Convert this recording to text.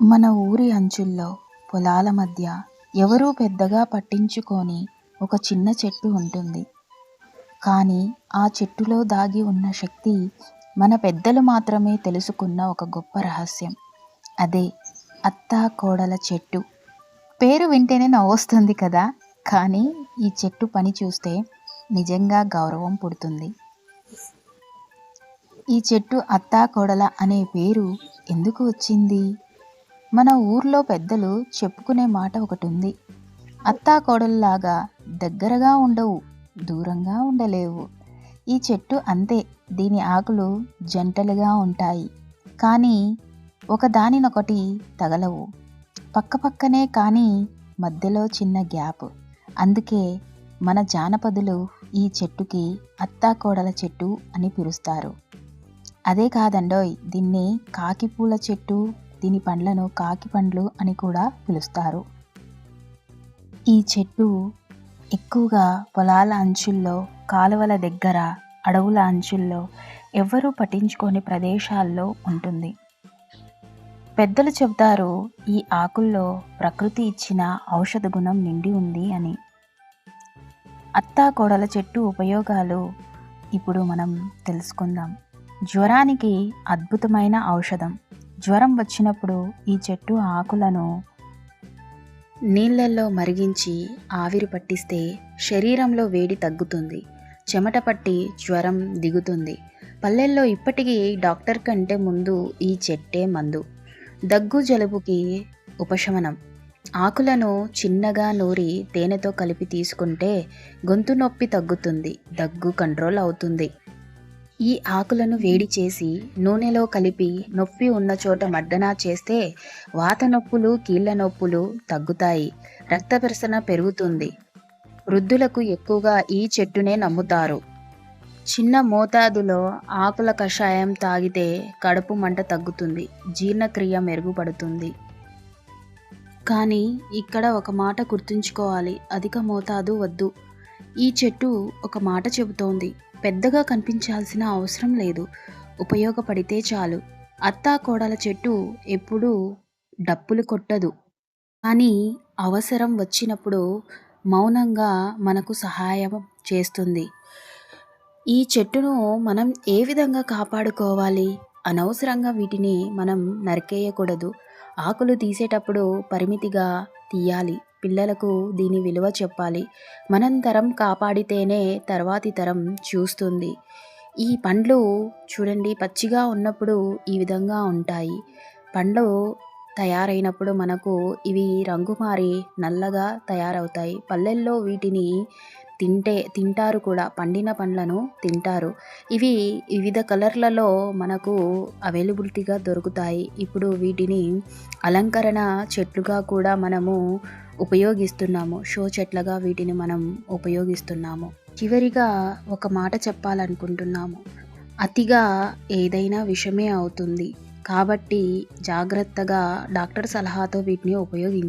మన ఊరి అంచుల్లో పొలాల మధ్య ఎవరూ పెద్దగా పట్టించుకోని ఒక చిన్న చెట్టు ఉంటుంది. కానీ ఆ చెట్టులో దాగి ఉన్న శక్తి మన పెద్దలు మాత్రమే తెలుసుకున్న ఒక గొప్ప రహస్యం. అదే అత్తా కోడల చెట్టు. పేరు వింటేనే నవ్వొస్తుంది కదా. కానీ ఈ చెట్టు పని చూస్తే నిజంగా గౌరవం పుడుతుంది. ఈ చెట్టు అత్తా కోడల అనే పేరు ఎందుకు వచ్చింది? మన ఊర్లో పెద్దలు చెప్పుకునే మాట ఒకటి ఉంది అత్తా కోడల్లాగా దగ్గరగా ఉండవు దూరంగా ఉండలేవు. ఈ చెట్టు అంతే దీని ఆకులు జంటలుగా ఉంటాయి. కానీ ఒకదానినొకటి తగలవు. పక్కపక్కనే కానీ మధ్యలో చిన్న గ్యాప్. అందుకే మన జానపదులు ఈ చెట్టుకి అత్తా కోడల చెట్టు అని పిలుస్తారు. అదే కాదండోయ్ దీన్ని కాకిపూల చెట్టు దీని పండ్లను కాకి పండ్లు అని కూడా పిలుస్తారు. ఈ చెట్టు ఎక్కువగా పొలాల అంచుల్లో కాలువల దగ్గర అడవుల అంచుల్లో ఎవ్వరూ పట్టించుకోని ప్రదేశాల్లో ఉంటుంది. పెద్దలు చెబుతారు ఈ ఆకుల్లో ప్రకృతి ఇచ్చిన ఔషధ గుణం నిండి ఉంది అని. అత్తా కోడల చెట్టు ఉపయోగాలు ఇప్పుడు మనం తెలుసుకుందాం. జ్వరానికి అద్భుతమైన ఔషధం. జ్వరం వచ్చినప్పుడు ఈ చెట్టు ఆకులను నీళ్ళల్లో మరిగించి ఆవిరి పట్టిస్తే శరీరంలో వేడి తగ్గుతుంది. చెమట పట్టి జ్వరం దిగుతుంది. పల్లెల్లో ఇప్పటికీ డాక్టర్ కంటే ముందు ఈ చెట్టే మందు. దగ్గు జలుబుకి ఉపశమనం. ఆకులను చిన్నగా నూరి తేనెతో కలిపి తీసుకుంటే గొంతు నొప్పి తగ్గుతుంది. దగ్గు కంట్రోల్ అవుతుంది. ఈ ఆకులను వేడి చేసి నూనెలో కలిపి నొప్పి ఉన్న చోట మడ్డనా చేస్తే వాత నొప్పులు కీళ్ళ నొప్పులు తగ్గుతాయి. రక్త ప్రసరణ పెరుగుతుంది. వృద్ధులకు ఎక్కువగా ఈ చెట్టునే నమ్ముతారు. చిన్న మోతాదులో ఆకుల కషాయం తాగితే కడుపు మంట తగ్గుతుంది. జీర్ణక్రియ మెరుగుపడుతుంది. కానీ ఇక్కడ ఒక మాట గుర్తుంచుకోవాలి. అధిక మోతాదు వద్దు. ఈ చెట్టు ఒక మాట చెబుతోంది. పెద్దగా కనిపించాల్సిన అవసరం లేదు. ఉపయోగపడితే చాలు. అత్తా కోడల చెట్టు ఎప్పుడూ డప్పులు కొట్టదు. కానీ అవసరం వచ్చినప్పుడు మౌనంగా మనకు సహాయం చేస్తుంది. ఈ చెట్టును మనం ఏ విధంగా కాపాడుకోవాలి? అనవసరంగా వీటిని మనం నరికేయకూడదు. ఆకులు తీసేటప్పుడు పరిమితిగా తీయాలి. పిల్లలకు దీని విలువ చెప్పాలి. మనం తరం కాపాడితేనే తర్వాతి తరం చూస్తుంది. ఈ పండ్లు చూడండి పచ్చిగా ఉన్నప్పుడు ఈ విధంగా ఉంటాయి. పండ్లు తయారైనప్పుడు మనకు ఇవి రంగు మారి నల్లగా తయారవుతాయి. పల్లెల్లో వీటిని తింటే తింటారు కూడా. పండిన పండ్లను తింటారు. ఇవి వివిధ కలర్లలో మనకు అవైలబిలిటీగా దొరుకుతాయి. ఇప్పుడు వీటిని అలంకరణ చెట్లుగా కూడా మనము ఉపయోగిస్తున్నాము. షో చెట్లుగా వీటిని మనం ఉపయోగిస్తున్నాము. చివరిగా ఒక మాట చెప్పాలనుకుంటున్నాము. అతిగా ఏదైనా విషమే అవుతుంది. కాబట్టి జాగ్రత్తగా డాక్టర్ సలహాతో వీటిని ఉపయోగించాలి.